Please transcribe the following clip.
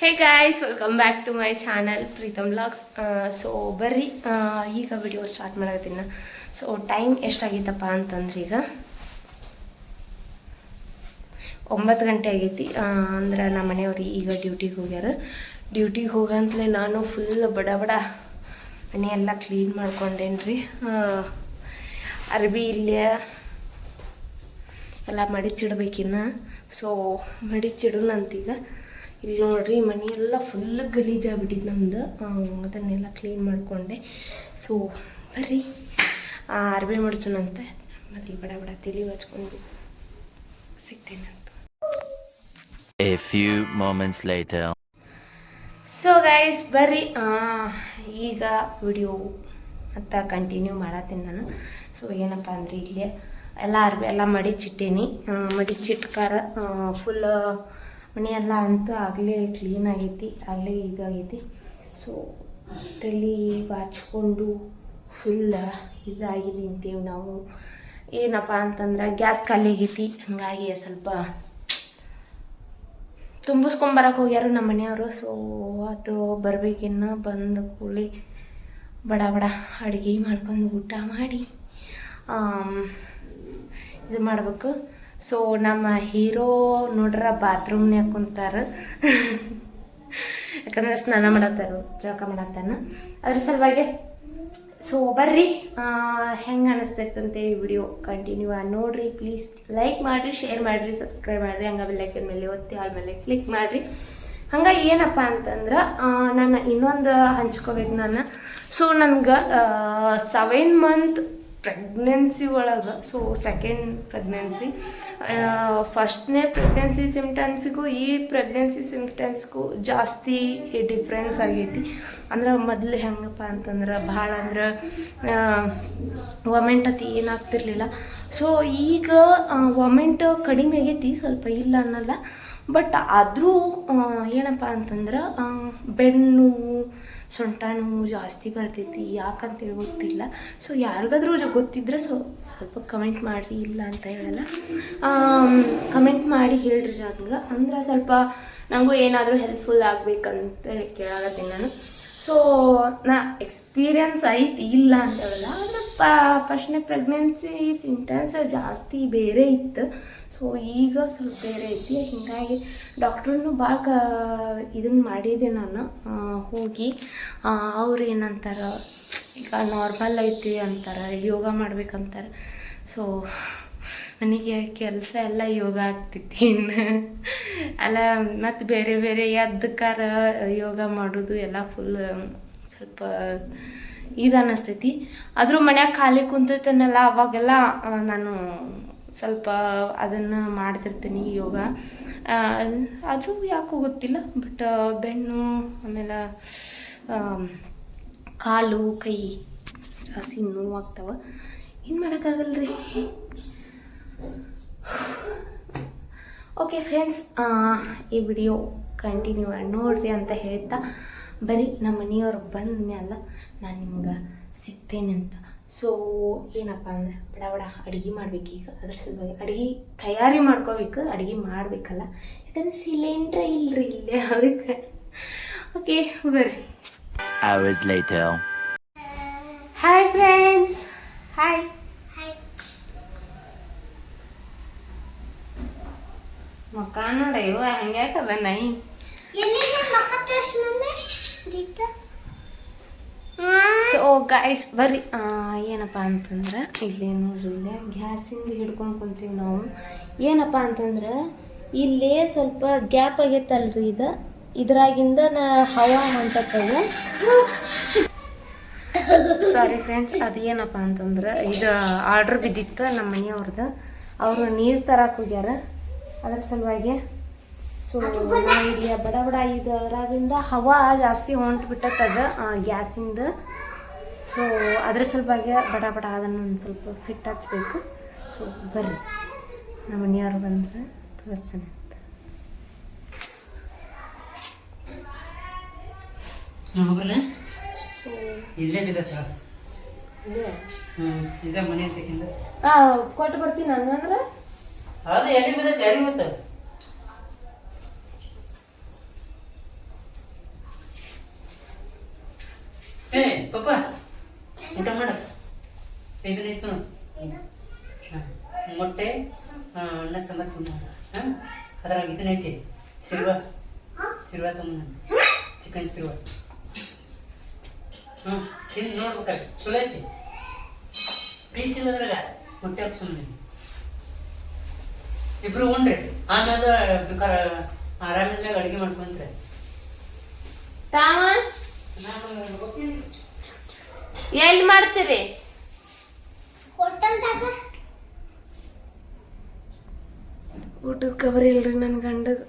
Hey guys welcome back to my channel Preetam blogs so ಬರ್ರಿ ಈಗ video start ಮಾಡತ್ತೀನಿ so time ಎಷ್ಟಾಗೈತಪ್ಪ ಅಂತಂದ್ರೆ ಈಗ ಒಂಬತ್ತು ಗಂಟೆ ಆಗೈತಿ. ಅಂದ್ರೆ ನಮ್ಮ ಮನೆಯವ್ರು ಈಗ ಡ್ಯೂಟಿಗೆ ಹೋಗ್ಯಾರ. ಡ್ಯೂಟಿಗೆ ಹೋಗಂತಲೇ ನಾನು ಫುಲ್ ಬಡ ಬಡ ಮನೆ ಎಲ್ಲ ಕ್ಲೀನ್ ಮಾಡ್ಕೊಂಡೇನ್ರಿ ಅರ್ಬಿ ಇಲ್ಲೇ ಎಲ್ಲ ಮಡಿಚಿಡ್ಬೇಕಿನ್ನ. ಸೊ ಮಡಿಚಿಡೋಣಂತೀಗ. ಇಲ್ಲಿ ನೋಡ್ರಿ ಮನೆ ಎಲ್ಲ ಫುಲ್ ಗಲೀಜಾಗ್ಬಿಟ್ಟಿದ್ದು ನಮ್ದು. ಅದನ್ನೆಲ್ಲ ಕ್ಲೀನ್ ಮಾಡಿಕೊಂಡೆ. ಸೊ ಬರ್ರಿ. ಅರ್ಬಿ ಮಡ್ಚೋಣಂತೆ ಮತ್ತೆ ಬಡ ಬಡ ತಿಳಿ ಹಚ್ಕೊಂಡು ಸಿಗ್ತೇನಂತ. A few moments later. So guys ಬರ್ರಿ. ಈಗ ವಿಡಿಯೋ ಮತ್ತು ಕಂಟಿನ್ಯೂ ಮಾಡತ್ತೀನಿ ನಾನು. ಸೊ ಏನಪ್ಪ ಅಂದ್ರೆ ಇಲ್ಲಿ ಎಲ್ಲ ಅರ್ಬಿ ಎಲ್ಲ ಮಡಿಚಿಟ್ಟೇನಿ. ಮಡಿಚಿಟ್ಕಾರ ಫುಲ್ ಮನೆ ಎಲ್ಲ ಅಂತೂ ಆಗಲೇ ಕ್ಲೀನ್ ಆಗೈತಿ, ಆಗಲೇ ಇದಾಗೈತಿ. ಸೊ ತಲೆ ಬಾಚ್ಕೊಂಡು ಫುಲ್ ಇದಾಗಿದೆ ಅಂತೀವಿ ನಾವು. ಏನಪ್ಪ ಅಂತಂದ್ರೆ ಗ್ಯಾಸ್ ಖಾಲಿ ಆಗೈತಿ, ಹಂಗಾಗಿ ಸ್ವಲ್ಪ ತುಂಬಿಸ್ಕೊಂಬರಕ್ಕೆ ಹೋಗ್ಯಾರು ನಮ್ಮ ಮನೆಯವರು. ಸೊ ಅದು ಬರಬೇಕಿನ್ನ ಬಂದು ಕೂಡಲೇ ಬಡ ಬಡ ಅಡುಗೆ ಮಾಡ್ಕೊಂಡು ಊಟ ಮಾಡಿ ಇದು ಮಾಡ್ಬೇಕು. ಸೊ ನಮ್ಮ ಹೀರೋ ನೋಡ್ರ ಬಾತ್ರೂಮ್ನ್ಯಾಗ ಕುಂತಾರ. ಯಾಕಂದ್ರೆ ಸ್ನಾನ ಮಾಡತ್ತಾರ, ಜಳಕ ಮಾಡತ್ತಾನ. ಅದ್ರ ಸಲುವಾಗಿ ಸೊ ಬರ್ರಿ. ಹೆಂಗೆ ಈ ವಿಡಿಯೋ ಕಂಟಿನ್ಯೂ ನೋಡ್ರಿ ಪ್ಲೀಸ್ ಲೈಕ್ ಮಾಡಿರಿ ಶೇರ್ ಮಾಡಿರಿ ಸಬ್ಸ್ಕ್ರೈಬ್ ಮಾಡಿರಿ. ಹಂಗೆ ಬೆಲ್ಲೈಕನ್ ಮೇಲೆ ಒತ್ತಿ ಆಲ್ ಮೇಲೆ ಕ್ಲಿಕ್ ಮಾಡಿರಿ. ಹಂಗೆ ಏನಪ್ಪ ಅಂತಂದ್ರೆ ನಾನು ಇನ್ನೊಂದು ಹಂಚ್ಕೋಬೇಕು ನಾನು. ಸೊ ನನ್ಗೆ ಸೆವೆನ್ ಮಂತ್ ಪ್ರೆಗ್ನೆನ್ಸಿ ಒಳಗೆ ಸೊ ಸೆಕೆಂಡ್ ಪ್ರೆಗ್ನೆನ್ಸಿ ಫಸ್ಟ್ನೇ ಪ್ರೆಗ್ನೆನ್ಸಿ ಸಿಮ್ಟಮ್ಸಿಗೂ ಈ ಪ್ರೆಗ್ನೆನ್ಸಿ ಸಿಮ್ಟಮ್ಸ್ಗೂ ಜಾಸ್ತಿ ಡಿಫ್ರೆನ್ಸ್ ಆಗೈತಿ. ಅಂದ್ರೆ ಮೊದಲು ಹೆಂಗಪ್ಪ ಅಂತಂದ್ರೆ ಭಾಳ ಅಂದ್ರೆ ವಮೆಂಟ್ ಅತಿ ಏನಾಗ್ತಿರ್ಲಿಲ್ಲ ಸೊ ಈಗ ವಮೆಂಟ್ ಕಡಿಮೆ ಆಗೈತಿ, ಸ್ವಲ್ಪ ಇಲ್ಲ ಅನ್ನಲ್ಲ. ಬಟ್ ಆದರೂ ಏನಪ್ಪ ಅಂತಂದ್ರೆ ಬೆನ್ನು ಸೊಂಟ ನೋವು ಜಾಸ್ತಿ ಬರ್ತೈತಿ, ಯಾಕಂತೇಳಿ ಗೊತ್ತಿಲ್ಲ. ಸೊ ಯಾರಿಗಾದ್ರೂ ಗೊತ್ತಿದ್ರೆ ಸೊ, ಸ್ವಲ್ಪ ಕಮೆಂಟ್ ಮಾಡಿರಿ, ಇಲ್ಲ ಅಂತ ಹೇಳಲ್ಲ. ಕಮೆಂಟ್ ಮಾಡಿ ಹೇಳ್ರಿ ನನಗೆ ಅಂದ್ರೆ ಸ್ವಲ್ಪ ನನಗೂ ಏನಾದರೂ ಹೆಲ್ಪ್ಫುಲ್ ಆಗ್ಬೇಕಂತೇಳಿ ಕೇಳಾಗತ್ತೀನಿ ನಾನು. ಸೊ ನಾ ಎಕ್ಸ್ಪೀರಿಯನ್ಸ್ ಐತಿ ಇಲ್ಲ ಅಂತವಲ್ಲ, ಆದರೆ ಫಸ್ಟ್ನೇ ಪ್ರೆಗ್ನೆನ್ಸಿ ಸಿಂಟಮ್ಸ್ ಜಾಸ್ತಿ ಬೇರೆ ಇತ್ತು. ಸೊ ಈಗ ಸ್ವಲ್ಪ ಬೇರೆ ಐತಿ. ಹೀಗಾಗಿ ಡಾಕ್ಟ್ರನ್ನು ಭಾಳ ಕ ಇದನ್ನು ಮಾಡಿದೆ ನಾನು. ಹೋಗಿ ಅವ್ರು ಏನಂತಾರೆ, ಈಗ ನಾರ್ಮಲ್ ಐತಿ ಅಂತಾರೆ, ಯೋಗ ಮಾಡ್ಬೇಕಂತಾರೆ. ಸೊ ನನಗೆ ಕೆಲಸ ಎಲ್ಲ ಯೋಗ ಆಗ್ತೈತಿ ಇನ್ನು. ಅಲ್ಲ, ಮತ್ತು ಬೇರೆ ಬೇರೆ ಎದ್ದಕ್ಕಾರ ಯೋಗ ಮಾಡೋದು ಎಲ್ಲ ಫುಲ್ ಸ್ವಲ್ಪ ಇದು ಅನ್ನಿಸ್ತೈತಿ ಆದರೂ ಮನ್ಯಾಗ ಖಾಲಿ ಕುಂತಿರ್ತೇನಲ್ಲ, ಅವಾಗೆಲ್ಲ ನಾನು ಸ್ವಲ್ಪ ಅದನ್ನು ಮಾಡ್ತಿರ್ತೀನಿ ಯೋಗ. ಆದರೂ ಯಾಕೋ ಗೊತ್ತಿಲ್ಲ, ಬಟ್ ಬೆನ್ನು ಆಮೇಲೆ ಕಾಲು, ಕೈ ಜಾಸ್ತಿ ನೋವಾಗ್ತಾವ ಏನು ಮಾಡೋಕ್ಕಾಗಲ್ರಿ? ಓಕೆ ಫ್ರೆಂಡ್ಸ್ ಈ ವಿಡಿಯೋ ಕಂಟಿನ್ಯೂ ನೋಡ್ರಿ ಅಂತ ಹೇಳ್ತಾ ಬರೀ ನಮ್ಮ ಮನೆಯವ್ರು ಬಂದ ಮೇಲೆ ನಾನು ನಿಮ್ಗೆ ಸಿಗ್ತೇನೆ ಅಂತ. ಸೊ ಏನಪ್ಪ ಅಂದ್ರೆ ಬಡ ಬಡ ಅಡುಗೆ ಮಾಡ್ಬೇಕೀಗ ಅದ್ರ ಸಲುವಾಗಿ ಅಡುಗೆ ತಯಾರಿ ಮಾಡ್ಕೋಬೇಕು ಅಡುಗೆ ಮಾಡಬೇಕಲ್ಲ. ಯಾಕಂದ್ರೆ ಸಿಲಿಂಡ್ರ್ ಇಲ್ಲರಿ ಇಲ್ಲೇ ಅದಕ್ಕೆ. ಓಕೆ ಬರ್ರಿ. ಹಾಯ್ ಫ್ರೆಂಡ್ಸ್ ಹಾಯ್ ಮಕ್ಕ ನೋಡ ಇವ ಹಂಗ್ಯಾಕದ ನೈ ಸೊ ಗಾಯ್ಸ್ ಬರ್ರಿ ಏನಪ್ಪ ಅಂತಂದ್ರೆ ಇಲ್ಲಿ ನೋಡ್ರಿ ಇಲ್ಲೇ ಗ್ಯಾಸಿಂದ ಹಿಡ್ಕೊಂಡು ಕುಂತೀವಿ ನಾವು. ಏನಪ್ಪ ಅಂತಂದ್ರೆ ಇಲ್ಲೇ ಸ್ವಲ್ಪ ಗ್ಯಾಪ್ ಆಗೈತಲ್ರಿ ಇದು. ಇದ್ರಾಗಿಂದ ನಾ ಹವಾ ಹೊಂಟಕ್ಕದ ಸಾರಿ ಫ್ರೆಂಡ್ಸ್ ಅದು ಏನಪ್ಪ ಅಂತಂದ್ರೆ ಇದು ಆರ್ಡ್ರ್ ಬಿದ್ದಿತ್ತು ನಮ್ಮ ಮನೆಯವ್ರದ್ದು ಅವರು ನೀರು ತರಕ್ಕೆ ಹೋಗ್ಯಾರ. ಅದ್ರ ಸಲುವಾಗಿ ಸೊ ಇಲ್ಲಿ ಬಡ ಬಡ ಇದರಾಗಿಂದ ಹವಾ ಜಾಸ್ತಿ ಹೊಂಟು ಬಿಟ್ಟತ್ತದ ಗ್ಯಾಸಿಂದ. ಸೊ ಅದ್ರ ಸಲುವಾಗಿ ಬಡ ಬಡ ಅದನ್ನು ಒಂದು ಸ್ವಲ್ಪ ಫಿಟ್ ಹಚ್ಬೇಕು. ಸೊ ಬರ್ರಿ. ನಮ್ಮ ಮನೆಯವ್ರು ಬಂದ್ರೆ ತೋರಿಸ್ತಾನೆ. ಅಂತ ಕೊಟ್ಟು ಬರ್ತೀನಿ ಹಂಗಂದ್ರೆ? ಅದು ಎಲ್ಲಿ ಬಿದ್ದೈತೆ ಯಾರಿಗೆ ಗೊತ್ತ ಏ, ಪಪ್ಪ, ಊಟ ಮಾಡ. ಇದನ್ನ ಇತ್ತು ಮೊಟ್ಟೆ ಅನ್ನ, ಸಾಂಬಾರು ತುಂಬ ಹಾಂ, ಅದ್ರಾಗ ಇದನ್ನೈತಿ ಸಿರುವ ಸಿರುವ ತುಂಬ ಚಿಕನ್ ಸಿರುವ. ಹ್ಞೂ ತಿಂದು ನೋಡ್ಬೇಕಾದ್ರೆ. ಚಲೋ ಐತಿ. ಪೀಸ್ ಇಲ್ಲ ಅದ್ರಾಗ ಮೊಟ್ಟೆ ಹಾಕಿ ಸುಮ್ಮನೆ ಇಬ್ರು ಉಣ್ರಿ ಆಮೇಲೆ ಬೇಕಾರೆ ಆರಾಮಿಲ್ಲ ಅಡುಗೆ ಮಾಡ್ಕೊಂತ್ರೆ ತಾವ ಎಲ್ಲಿ ಮಾಡ್ತೀರಿ? ಊಟದ ಕಬರಿ ಇಲ್ರಿ ನನ್ನ ಗಂಡಗ.